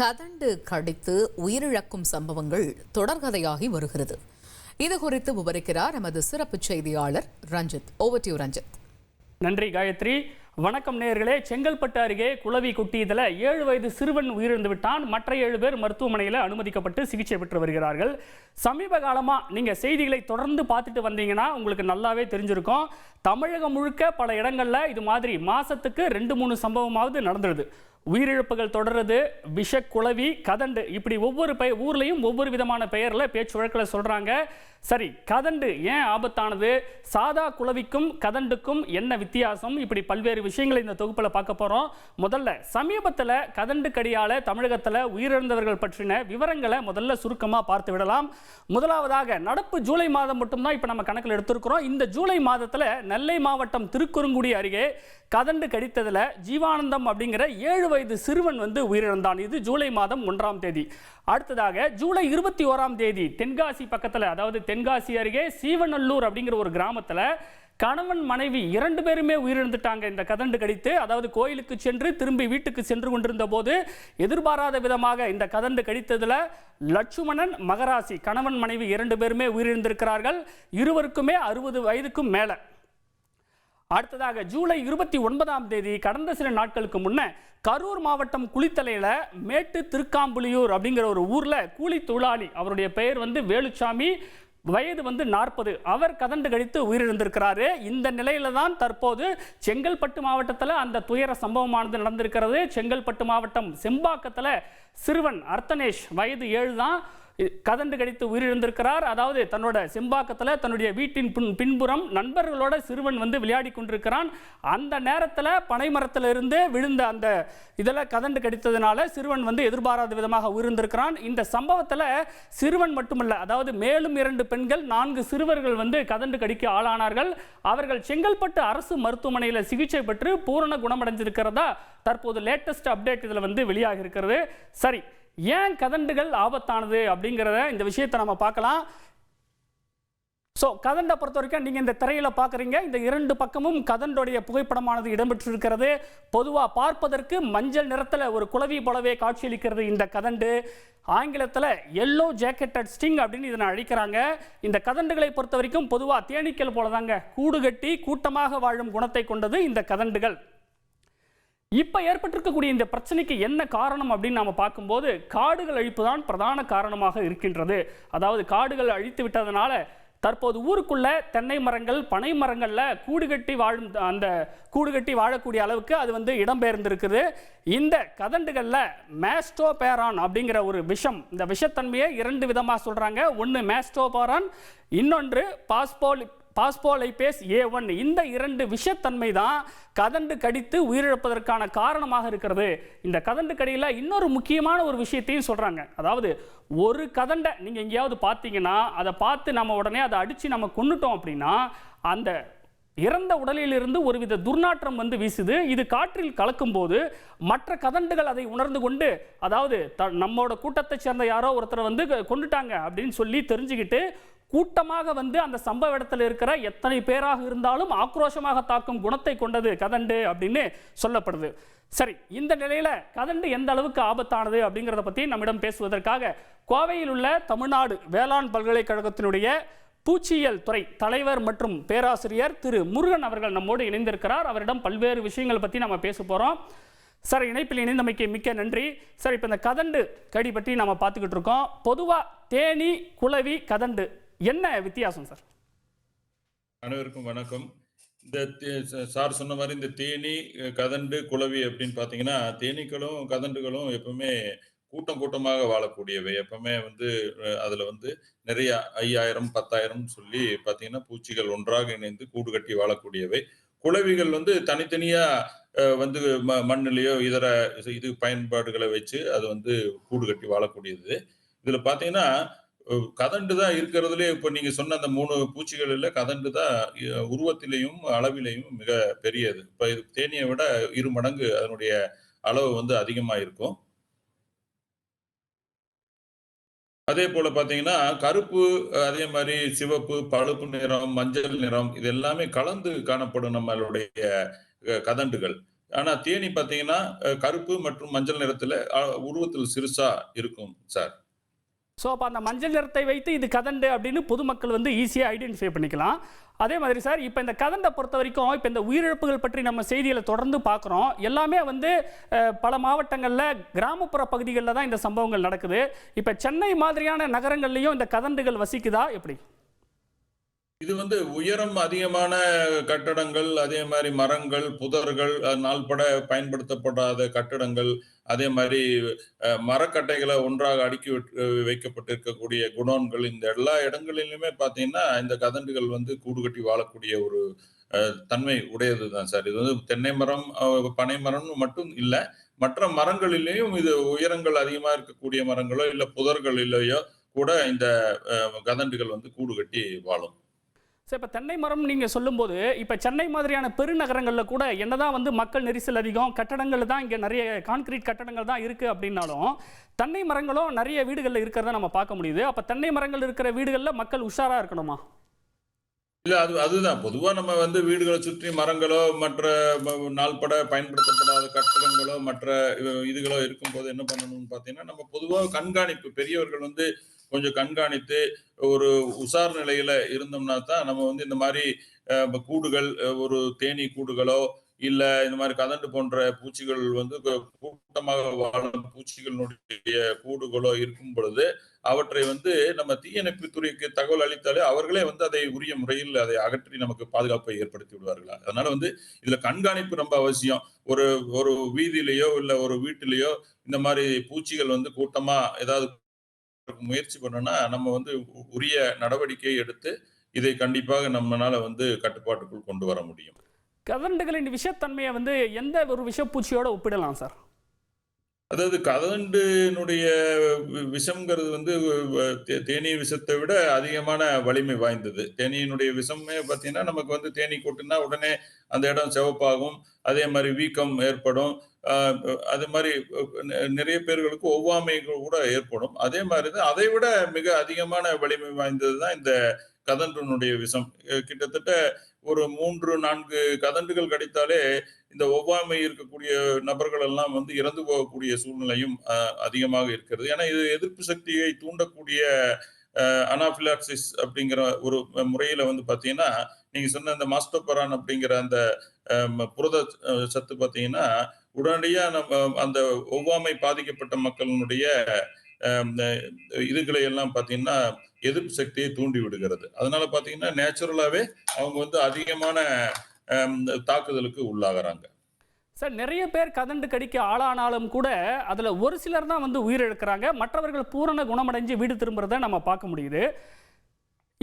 கதண்டு கடித்து உயிரிழக்கும் சம்பவங்கள் தொடர்கதையாகி வருகிறது. இது குறித்து விவரிக்கிறார் நமது சிறப்பு செய்தியாளர் ரஞ்சித். Over to Ranjith. நன்றி காயத்ரி. வணக்கம் நேர்களே. செங்கல்பட்டு அருகே குளவி குட்டியதில் ஏழு வயது சிறுவன் உயிரிழந்து விட்டான். மற்ற ஏழு பேர் மருத்துவமனையில் அனுமதிக்கப்பட்டு சிகிச்சை பெற்று வருகிறார்கள். சமீப காலமாக நீங்கள் செய்திகளை தொடர்ந்து பார்த்துட்டு வந்தீங்கன்னா உங்களுக்கு நல்லாவே தெரிஞ்சிருக்கும். தமிழகம் முழுக்க பல இடங்களில் இது மாதிரி மாதத்துக்கு ரெண்டு மூணு சம்பவமாவது நடந்துடுது உயிரிழப்புகள் தொடர்றது விஷக்குளவி கதண்டு. இப்படி ஒவ்வொரு பெயர் ஊர்லேயும் ஒவ்வொரு விதமான பெயரில் பேச்சு வழக்கில் சொல்கிறாங்க சரி கதண்டு ஏன் ஆபத்தானது? சாதா குளவிக்கும் கதண்டுக்கும் என்ன வித்தியாசம்? இப்படி பல்வேறு விஷயங்களை இந்த தொகுப்பில் பார்க்க போகிறோம் முதல்ல சமீபத்தில் கதண்டு கடியால் தமிழகத்தில் உயிரிழந்தவர்கள் பற்றின விவரங்களை முதல்ல சுருக்கமாக பார்த்து விடலாம். முதலாவதாக நடப்பு ஜூலை மாதம் மட்டும்தான் இப்போ நம்ம கணக்கில் எடுத்திருக்கிறோம். இந்த ஜூலை மாதத்தில் நெல்லை மாவட்டம் திருக்குறுங்குடி அருகே கதண்டு கடித்ததில் ஜீவானந்தம் அப்படிங்கிற ஏழு வயது சிறுவன் வந்து உயிரிழந்தான். இது ஜூலை மாதம் ஒன்றாம் தேதி. அடுத்ததாக ஜூலை இருபத்தி ஓராம் தேதி தென்காசி பக்கத்தில் அதாவது தென்காசி அருகே சீவநல்லூர் அப்படிங்கிற ஒரு கிராமத்தில் கணவன் மனைவி இரண்டு பேருமே உயிரிழந்துட்டாங்க. இந்த கதண்டு கடித்து அதாவது கோயிலுக்கு சென்று திரும்பி வீட்டுக்கு சென்று கொண்டிருந்த போது எதிர்பாராத விதமாக இந்த கதண்டு கடித்ததில் லட்சுமணன் மகராசி கணவன் மனைவி இரண்டு பேருமே உயிரிழந்திருக்கிறார்கள். இருவருக்குமே அறுபது வயதுக்கும் மேலே. அடுத்ததாக ஜூலை இருபத்தி ஒன்பதாம் தேதி கடந்த சில நாட்களுக்கு முன்ன கரூர் மாவட்டம் குளித்தலையில் மேட்டு திருக்காம்புலியூர் அப்படிங்கிற ஒரு ஊரில் கூலி தொழிலாளி அவருடைய பெயர் வந்து வேலுச்சாமி வயது வந்து நாற்பது. அவர் கதண்டு கழித்து உயிரிழந்திருக்கிறாரு. இந்த நிலையில தான் தற்போது செங்கல்பட்டு மாவட்டத்தில் அந்த துயர சம்பவமானது நடந்திருக்கிறது. செங்கல்பட்டு மாவட்டம் செம்பாக்கத்தில் சிறுவன் அர்த்தனேஷ் வயது ஏழு தான் கதண்டு கடித்து உயிரிழந்திருக்கிறார். அதாவது தன்னோட செம்பாக்கத்தில் தன்னுடைய வீட்டின் பின் பின்புறம் நண்பர்களோட சிறுவன் வந்து விளையாடி கொண்டிருக்கிறான். அந்த நேரத்தில் பனைமரத்தில் இருந்து விழுந்த அந்த இதில் கதண்டு கடித்ததுனால சிறுவன் வந்து எதிர்பாராத விதமாக உயிரிழந்திருக்கிறான். இந்த சம்பவத்தில் சிறுவன் மட்டுமல்ல அதாவது மேலும் இரண்டு பெண்கள் நான்கு சிறுவர்கள் வந்து கதண்டு கடிக்க ஆளானார்கள். அவர்கள் செங்கல்பட்டு அரசு மருத்துவமனையில் சிகிச்சை பெற்று பூரண குணமடைஞ்சிருக்கிறதா தற்போது லேட்டஸ்ட் அப்டேட் இதில் வந்து வெளியாக இருக்கிறது சரி ஏன் கதண்டுகள் ஆபத்தானது அப்படிங்கிறத இந்த விஷயத்தை நம்ம பார்க்கலாம். ஸோ கதண்டை பொறுத்த வரைக்கும் நீங்கள் இந்த திரையில் பார்க்குறீங்க. இந்த இரண்டு பக்கமும் கதண்டோடைய புகைப்படமானது இடம்பெற்றிருக்கிறது. பொதுவாக பார்ப்பதற்கு மஞ்சள் நிறத்தில் ஒரு குளவி போலவே காட்சியளிக்கிறது இந்த கதண்டு. ஆங்கிலத்தில் எல்லோ ஜாக்கெட்டட் ஸ்டிங் அப்படின்னு இதனை அழைக்கிறாங்க. இந்த கதண்டுகளை பொறுத்த வரைக்கும் பொதுவாக தேனீக்கள் போல தாங்க கூடு கட்டி கூட்டமாக வாழும் குணத்தை கொண்டது இந்த கதண்டுகள். இப்போ ஏற்பட்டிருக்கக்கூடிய இந்த பிரச்சனைக்கு என்ன காரணம் அப்படின்னு நாம் பார்க்கும்போது காடுகள் அழிப்பு தான் பிரதான காரணமாக இருக்கின்றது. அதாவது காடுகள் அழித்து விட்டதனால தற்போது ஊருக்குள்ள தென்னை மரங்கள் பனை மரங்களில் கூடு கட்டி வாழும் அந்த கூடு கட்டி வாழக்கூடிய அளவுக்கு அது வந்து இடம்பெயர்ந்திருக்குது. இந்த கதண்டுகளில் மேஸ்டோபேரான் அப்படிங்கிற ஒரு விஷம் இந்த விஷத்தன்மையை இரண்டு விதமாக சொல்கிறாங்க ஒன்று மேஸ்டோபேரான் இன்னொன்று பாஸ்போலிப் பாஸ்போலைபேஸ் ஏ ஒன். இந்த இரண்டு விஷத்தன்மை தான் கதண்டு கடித்து உயிரிழப்பதற்கான காரணமாக இருக்கிறது. இந்த கதண்டு கடியில் இன்னொரு முக்கியமான ஒரு விஷயத்தையும் சொல்கிறாங்க அதாவது ஒரு கதண்டை நீங்கள் எங்கேயாவது பார்த்தீங்கன்னா அதை பார்த்து நம்ம உடனே அதை அடித்து நம்ம கொண்டுட்டோம் அப்படின்னா அந்த இறந்த உடலிலிருந்து ஒருவித துர்நாற்றம் வந்து வீசுது. இது காற்றில் கலக்கும்போது மற்ற கதண்டுகள் அதை உணர்ந்து கொண்டு அதாவது த நம்மோட கூட்டத்தை சேர்ந்த யாரோ ஒருத்தரை வந்து கொண்டுட்டாங்க அப்படின்னு சொல்லி தெரிஞ்சுக்கிட்டு கூட்டமாக வந்து அந்த சம்பவ இடத்துல இருக்கிற எத்தனை பேராக இருந்தாலும் ஆக்ரோஷமாக தாக்கும் குணத்தை கொண்டது கதண்டு அப்படின்னு சொல்லப்படுது. சரி இந்த நிலையில கதண்டு எந்த அளவுக்கு ஆபத்தானது அப்படிங்கிறத பற்றி நம்மிடம் பேசுவதற்காக கோவையில் உள்ள தமிழ்நாடு வேளாண் பல்கலைக்கழகத்தினுடைய பூச்சியியல் துறை தலைவர் மற்றும் பேராசிரியர் திரு முருகன் அவர்கள் நம்மோடு இணைந்திருக்கிறார். அவரிடம் பல்வேறு விஷயங்கள் பற்றி நம்ம பேச போகிறோம் சார் இணைப்பில் இணைந்தமைக்கு மிக்க நன்றி. சார் இப்போ இந்த கதண்டு கடி பற்றி நம்ம பார்த்துக்கிட்டு இருக்கோம். பொதுவாக தேனி குளவி கதண்டு என்ன வித்தியாசம் சார்? அனைவருக்கும் வணக்கம். இந்த தே- சார் சொன்ன மாதிரி இந்த தேனி கதண்டு குளவி அப்படின்னு பார்த்தீங்கன்னா தேனீக்களும் கதண்டுகளும் எப்பவுமே கூட்டம் கூட்டமாக வாழக்கூடியவை. எப்பவுமே வந்து அதில் வந்து நிறைய ஐயாயிரம் பத்தாயிரம் சொல்லி பார்த்தீங்கன்னா பூச்சிகள் ஒன்றாக இணைந்து கூடு கட்டி வாழக்கூடியவை. குளவிகள் வந்து தனித்தனியா வந்து ம மண்ணிலேயோ இதர இது- பயன்பாடுகளை வச்சு அது வந்து கூடு கட்டி வாழக்கூடியது. இதில் பார்த்தீங்கன்னா கதண்டு தான் இருக்கிறதுலே இப்போ நீங்க சொன்ன அந்த மூணு பூச்சிகளில் கதண்டு தான் உருவத்திலையும் அளவிலையும் மிக பெரியது. இப்போ இது தேனியை விட இரு மடங்கு அதனுடைய அளவு வந்து அதிகமாக இருக்கும் அதே போல பார்த்தீங்கன்னா கருப்பு அதே மாதிரி சிவப்பு பழுப்பு நிறம் மஞ்சள் நிறம் இது எல்லாமே கலந்து காணப்படும் நம்மளுடைய கதண்டுகள். ஆனால் தேனி பார்த்தீங்கன்னா கருப்பு மற்றும் மஞ்சள் நிறத்தில் உருவத்தில் சிறுசா இருக்கும் சார். ஸோ அப்போ அந்த மஞ்சள் நிறத்தை வைத்து இது கதண்டு அப்படின்னு பொதுமக்கள் வந்து ஈஸியாக ஐடென்டிஃபை பண்ணிக்கலாம். அதே மாதிரி சார் இப்போ இந்த கதண்டை பொறுத்த வரைக்கும் இப்போ இந்த உயிரிழப்புகள் பற்றி நம்ம செய்திகளை தொடர்ந்து பார்க்குறோம் எல்லாமே வந்து பல மாவட்டங்களில் கிராமப்புற பகுதிகளில் தான் இந்த சம்பவங்கள் நடக்குது. இப்போ சென்னை மாதிரியான நகரங்கள்லேயும் இந்த கதண்டுகள் வசிக்குதா? எப்படி? இது வந்து உயரம் அதிகமான கட்டடங்கள் அதே மாதிரி மரங்கள் புதர்கள் நாள்பட பயன்படுத்தப்படாத கட்டடங்கள் அதே மாதிரி மரக்கட்டைகளை ஒன்றாக அடுக்கி வைக்கப்பட்டிருக்கக்கூடிய குடோன்கள் இந்த எல்லா இடங்களிலுமே பார்த்தீங்கன்னா இந்த கதண்டுகள் வந்து கூடு கட்டி வாழக்கூடிய ஒரு தன்மை உடையது தான் சார். இது வந்து தென்னை மரம் பனை மரம்னு மட்டும் இல்லை மற்ற மரங்களிலேயும் இது உயரங்கள் அதிகமாக இருக்கக்கூடிய மரங்களோ இல்லை புதர்களிலேயோ கூட இந்த கதண்டுகள் வந்து கூடு கட்டி வாழும். சார் இப்போ தென்னை மரம் நீங்கள் சொல்லும்போது இப்போ சென்னை மாதிரியான பெருநகரங்களில் கூட என்னதான் வந்து மக்கள் நெரிசல் அதிகம் கட்டடங்கள் தான் இங்கே நிறைய கான்கிரீட் கட்டடங்கள் தான் இருக்குது அப்படின்னாலும் தென்னை மரங்களும் நிறைய வீடுகளில் இருக்கிறத நம்ம பார்க்க முடியுது. அப்போ தென்னை மரங்கள் இருக்கிற வீடுகளில் மக்கள் உஷாராக இருக்கணுமா? இல்லை அது அதுதான். பொதுவாக நம்ம வந்து வீடுகளை சுற்றி மரங்களோ மற்ற நாள்பட பயன்படுத்தப்படாத கட்டடங்களோ மற்ற இதுகளோ இருக்கும்போது என்ன பண்ணணும்னு பார்த்தீங்கன்னா நம்ம பொதுவாக கண்காணிப்பு பெரியவர்கள் வந்து கொஞ்சம் கண்காணித்து ஒரு உசார் நிலையில இருந்தோம்னா தான் நம்ம வந்து இந்த மாதிரி கூடுகள் ஒரு தேனீ கூடுகளோ இல்ல இந்த மாதிரி கதண்டு போன்ற பூச்சிகள் வந்து கூட்டமாக வாழும் பூச்சிகளினுடைய கூடுகளோ இருக்கும் பொழுது அவற்றை வந்து நம்ம தீயணைப்பு துறைக்கு தகவல் அளித்தாலே அவர்களே வந்து அதை உரிய முறையில் அதை அகற்றி நமக்கு பாதுகாப்பை ஏற்படுத்தி விடுவார்கள்? அதனால வந்து இதுல கண்காணிப்பு ரொம்ப அவசியம். ஒரு ஒரு வீதியிலேயோ இல்ல ஒரு வீட்டிலேயோ இந்த மாதிரி பூச்சிகள் வந்து கூட்டமா ஏதாவது முயற்சி பண்ணோம்னா நம்ம வந்து உரிய நடவடிக்கை எடுத்து இதை கண்டிப்பாக நம்மளால வந்து கட்டுப்பாட்டுக்குள் கொண்டு வர முடியும். கதண்டுகளின் விஷத்தன்மையை வந்து எந்த ஒரு விஷப்பூச்சியோட ஒப்பிடலாம் சார்? அதாவது கதண்டினுடைய விஷம்ங்கிறது வந்து தேனீ விஷத்தை விட அதிகமான வலிமை வாய்ந்தது. தேனீயினுடைய விஷமே பார்த்தீங்கன்னா நமக்கு வந்து தேனீ கொட்டுனா உடனே அந்த இடம் சிவப்பாகும். அதே மாதிரி வீக்கம் ஏற்படும். அது மாதிரி நிறைய பேர்களுக்கு ஒவ்வாமைகள் கூட ஏற்படும். அதே மாதிரி தான் அதை விட மிக அதிகமான வலிமை வாய்ந்தது தான் இந்த கதண்டினுடைய விஷம். கிட்டத்தட்ட ஒரு மூன்று நான்கு கதண்டுகள் கடித்தாலே இந்த ஒவ்வாமை இருக்கக்கூடிய நபர்கள் எல்லாம் வந்து இறந்து போகக்கூடிய சூழ்நிலையும் அதிகமாக இருக்கிறது. ஏன்னா இது எதிர்ப்பு சக்தியை தூண்டக்கூடிய அனாபிலாக்சிஸ் அப்படிங்கிற ஒரு முறையில வந்து பாத்தீங்கன்னா நீங்க சொன்ன அந்த மாஸ்டோபரான் அப்படிங்கிற அந்த புரத சத்து பார்த்தீங்கன்னா உடனடியாக நம்ம அந்த ஒவ்வாமை பாதிக்கப்பட்ட மக்களினுடைய இதுகளை எல்லாம் பார்த்தீங்கன்னா எதிர்ப்பு சக்தியை தூண்டி விடுகிறது. அதனால பார்த்தீங்கன்னா நேச்சுரலாகவே அவங்க வந்து அதிகமான தாக்குதலுக்கு உள்ளாகிறாங்க. சார் நிறைய பேர் கதண்டு கடிக்க ஆளானாலும் கூட அதில் ஒரு சிலர் தான் வந்து உயிரிழக்கிறாங்க மற்றவர்கள் பூரண குணமடைஞ்சு வீடு திரும்புறத நம்ம பார்க்க முடியுது.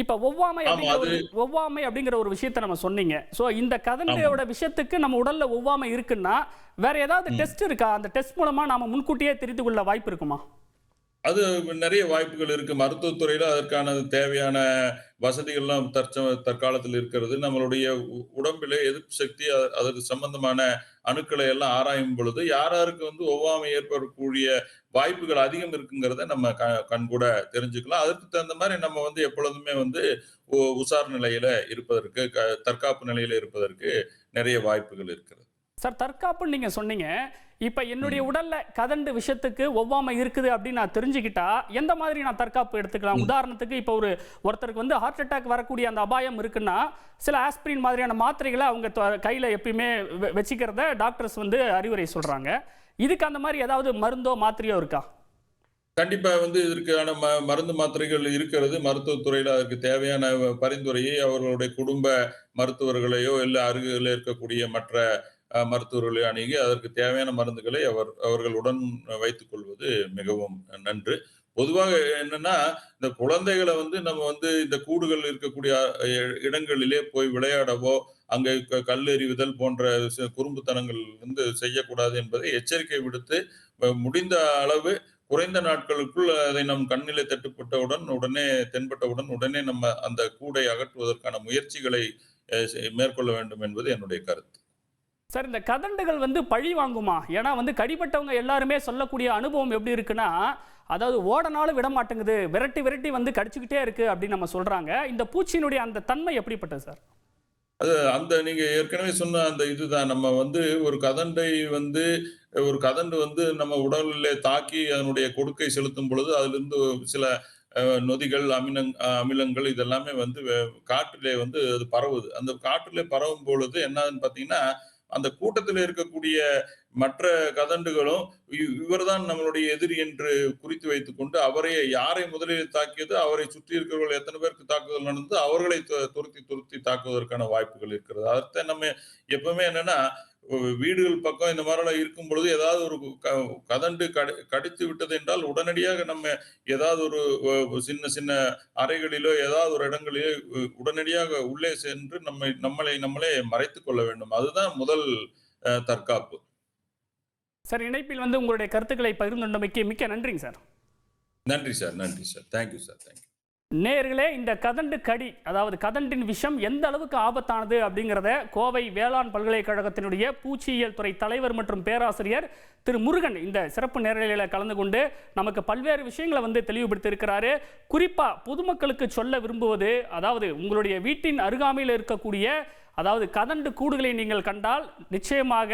இப்போ ஒவ்வாமை அது- ஒவ்வாமை அப்படிங்கிற ஒரு விஷயத்தை நம்ம சொன்னீங்க. ஸோ இந்த கதண்டையோட விஷயத்துக்கு நம்ம உடல்ல ஒவ்வாமை இருக்குன்னா வேற ஏதாவது டெஸ்ட் இருக்கா? அந்த டெஸ்ட் மூலமா நாம முன்கூட்டியே தெரிந்து கொள்ள வாய்ப்பு இருக்குமா? அது நிறைய வாய்ப்புகள் இருக்கு. மருத்துவத்துறையில அதற்கான தேவையான வசதிகள்லாம் தற்ச தற்காலத்தில் இருக்கிறது. நம்மளுடைய உடம்பிலே எதிர்ப்பு சக்தி அ- அதற்கு சம்பந்தமான அணுக்களை எல்லாம் ஆராயும் பொழுது யார் யாருக்கு வந்து ஒவ்வாமை ஏற்படக்கூடிய வாய்ப்புகள் அதிகம் இருக்குங்கிறத நம்ம க கண்கூட தெரிஞ்சுக்கலாம். அதற்கு தகுந்த மாதிரி நம்ம வந்து எப்பொழுதுமே வந்து உ- உசார் நிலையில இருப்பதற்கு க- தற்காப்பு நிலையில இருப்பதற்கு நிறைய வாய்ப்புகள் இருக்கிறது. சார் தற்காப்புன்னு நீங்க சொன்னீங்க. இப்போ என்னுடைய உடல்ல கதண்டு விஷயத்துக்கு ஒவ்வாமை இருக்குது அப்படின்னு நான் தெரிஞ்சுக்கிட்டா எந்த மாதிரி நான் தற்காப்பு எடுத்துக்கலாம்? உதாரணத்துக்கு இப்போ ஒரு ஒருத்தருக்கு வந்து ஹார்ட் அட்டாக் வரக்கூடிய அந்த அபாயம் இருக்குன்னா சில ஆஸ்பிரின் மாதிரியான மாத்திரைகளை அவங்க கையில எப்பயுமே வச்சுக்கிறத டாக்டர்ஸ் வந்து அறிவுரை சொல்றாங்க. இதுக்கு அந்த மாதிரி ஏதாவது மருந்தோ மாத்திரையோ இருக்கா? கண்டிப்பா வந்து இதற்கான ம மருந்து மாத்திரைகள் இருக்கிறது. மருத்துவத்துறையில அதற்கு தேவையான பரிந்துரையை அவர்களுடைய குடும்ப மருத்துவர்களையோ இல்லை அருகில் இருக்கக்கூடிய மற்ற மருத்துவர்களை அணுகி அதற்கு தேவையான மருந்துகளை அவர் அவர்களுடன் வைத்துக் கொள்வது மிகவும் நன்று. பொதுவாக என்னன்னா இந்த குழந்தைகளை வந்து நம்ம வந்து இந்த கூடுகள் இருக்கக்கூடிய இடங்களிலே போய் விளையாடவோ அங்கே க- கல் எறிவுதல் போன்ற குறும்புத்தனங்கள் வந்து செய்யக்கூடாது என்பதை எச்சரிக்கை விடுத்து முடிந்த அளவு குறைந்த நாட்களுக்குள் அதை நம் கண்ணிலே தட்டுப்பட்டவுடன் உடனே தென்பட்டவுடன் உடனே நம்ம அந்த கூடை அகற்றுவதற்கான முயற்சிகளை மேற்கொள்ள வேண்டும் என்பது என்னுடைய கருத்து. சார் இந்த கதண்டுகள் வந்து பழி வாங்குமா? ஏன்னா வந்து கடிப்பட்டவங்க எல்லாருமே சொல்லக்கூடிய அனுபவம் எப்படி இருக்குன்னா அதாவது ஓடனாலும் விட மாட்டேங்குது விரட்டி விரட்டி வந்து கடிச்சுக்கிட்டே இருக்கு அப்படின்னு நம்ம சொல்றாங்க. இந்த பூச்சியினுடைய அந்த தன்மை எப்படிப்பட்டது சார்? அது அந்த நீங்க ஏற்கனவே சொன்ன அந்த இதுதான். நம்ம வந்து ஒரு கதண்டை வந்து ஒரு கதண்டு வந்து நம்ம உடலில் தாக்கி அதனுடைய கொடுக்கை செலுத்தும் பொழுது அதிலிருந்து சில நொதிகள் அமிலங் அமிலங்கள் இதெல்லாமே வந்து காற்றிலே வந்து அது பரவுது. அந்த காற்றிலே பரவும் பொழுது என்னன்னு பார்த்தீங்கன்னா அந்த கூட்டத்தில் இருக்கக்கூடிய மற்ற கதண்டுகளும் இவர்தான் நம்மளுடைய எதிரி என்று குறித்து வைத்துக் கொண்டு அவரை யாரை முதலில் தாக்கியது அவரை சுற்றி இருக்கிறவர்கள் எத்தனை பேருக்கு தாக்குதல் நடந்து அவர்களை துருத்தி துருத்தி தாக்குவதற்கான வாய்ப்புகள் இருக்கிறது. அதை நம்ம எப்பவுமே என்னன்னா வீடுகள் பக்கம் இந்த மாதிரிலாம் இருக்கும் பொழுது ஏதாவது ஒரு க- கதண்டு கடி கடித்து விட்டது என்றால் உடனடியாக நம்ம ஏதாவது ஒரு சின்ன சின்ன அறைகளிலோ ஏதாவது ஒரு இடங்களிலோ உடனடியாக உள்ளே சென்று நம்மை நம்மளை நம்மளே மறைத்துக் கொள்ள வேண்டும். அதுதான் முதல் தற்காப்பு. சார் இணைப்பில் வந்து உங்களுடைய கருத்துக்களை பகிர்ந்து கொண்டமைக்கு மிக்க நன்றிங்க சார். நன்றி சார் நன்றி சார். தேங்க்யூ சார் தேங்க்யூ நேர்களே இந்த கதண்டு கடி அதாவது கதண்டின் விஷம் எந்த அளவுக்கு ஆபத்தானது அப்படிங்கிறத கோவை வேளாண் பல்கலைக்கழகத்தினுடைய பூச்சியியல் துறை தலைவர் மற்றும் பேராசிரியர் திரு முருகன் இந்த சிறப்பு நேரலையில் கலந்து கொண்டு நமக்கு பல்வேறு விஷயங்களை வந்து தெளிவுபடுத்தியிருக்கிறாரு. குறிப்பாக பொதுமக்களுக்கு சொல்ல விரும்புவது அதாவது உங்களுடைய வீட்டின் அருகாமையில் இருக்கக்கூடிய அதாவது கதண்டு கூடுகளை நீங்கள் கண்டால் நிச்சயமாக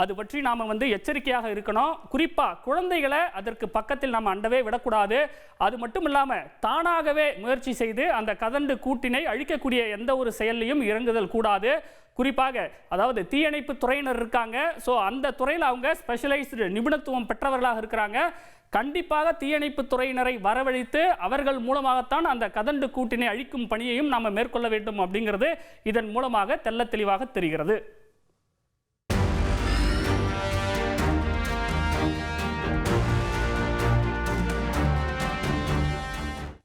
அது பற்றி நாம் வந்து எச்சரிக்கையாக இருக்கணும். குறிப்பாக குழந்தைகளை அதற்கு பக்கத்தில் நாம் அண்டவே விடக்கூடாது. அது மட்டும் இல்லாமல் தானாகவே முயற்சி செய்து அந்த கதண்டு கூட்டினை அழிக்கக்கூடிய எந்த ஒரு செயல்லையும் இறங்குதல் கூடாது. குறிப்பாக அதாவது தீயணைப்பு துறையினர் இருக்காங்க. ஸோ அந்த துறையில் அவங்க ஸ்பெஷலைஸ்டு நிபுணத்துவம் பெற்றவர்களாக இருக்கிறாங்க. கண்டிப்பாக தீயணைப்பு துறையினரை வரவழைத்து அவர்கள் மூலமாகத்தான் அந்த கதண்டு கூட்டினை அழிக்கும் பணியையும் நாம் மேற்கொள்ள வேண்டும் அப்படிங்கிறது இதன் மூலமாக தெல்ல தெளிவாக தெரிகிறது.